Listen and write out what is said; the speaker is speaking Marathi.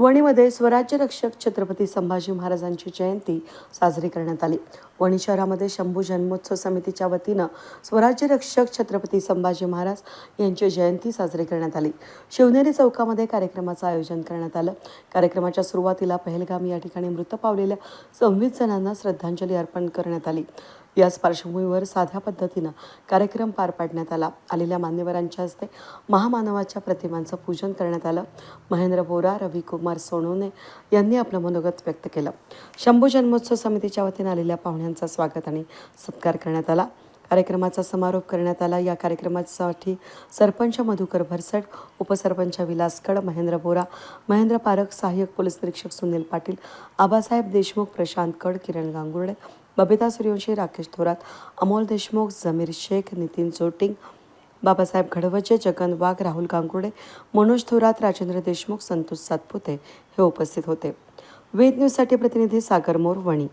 वणीमध्ये स्वराज्य रक्षक छत्रपती संभाजी महाराजांची जयंती साजरी करण्यात आली. वणी शहरामध्ये शंभू जन्मोत्सव समितीच्या वतीनं स्वराज्य रक्षक छत्रपती संभाजी महाराज यांची जयंती साजरी करण्यात आली. शिवनेरी चौकामध्ये कार्यक्रमाचं आयोजन करण्यात आलं. कार्यक्रमाच्या सुरुवातीला पहलगाम या ठिकाणी मृत पावलेल्या सव्वीस जणांना श्रद्धांजली अर्पण करण्यात आली. याच पार्श्वभूमीवर साध्या पद्धतीनं कार्यक्रम पार पाडण्यात आला. आलेल्या मान्यवरांच्या हस्ते महामानवाच्या प्रतिमांचं पूजन करण्यात आलं. महेंद्र बोरा कुमार सोनवणे यांनी आपलं मनोगत व्यक्त केलं. शंभू जन्मोत्सव समितीच्या वतीनं आलेल्या पाहुण्यांचा स्वागत आणि सत्कार करण्यात आला. कार्यक्रमाचा समारोप करण्यात आला. या कार्यक्रमासाठी सरपंच मधुकर भरसट उपसरपंच विलास कड महेंद्र बोरा महेंद्र पारख सहाय्यक पोलीस निरीक्षक सुनील पाटील आबासाहेब देशमुख प्रशांत कड किरण गांगुर्डे बबिता सूर्यवंशी राकेश थोरात अमोल देशमुख जमीर शेख नितीन चोटिंग बाबासाहेब घडवजे जगन वाघ राहुल गांगुडे मनोज थोरात राजेंद्र देशमुख संतोष सातपुते हे उपस्थित होते. वेद न्यूजसाठी प्रतिनिधी सागर मोरवणी.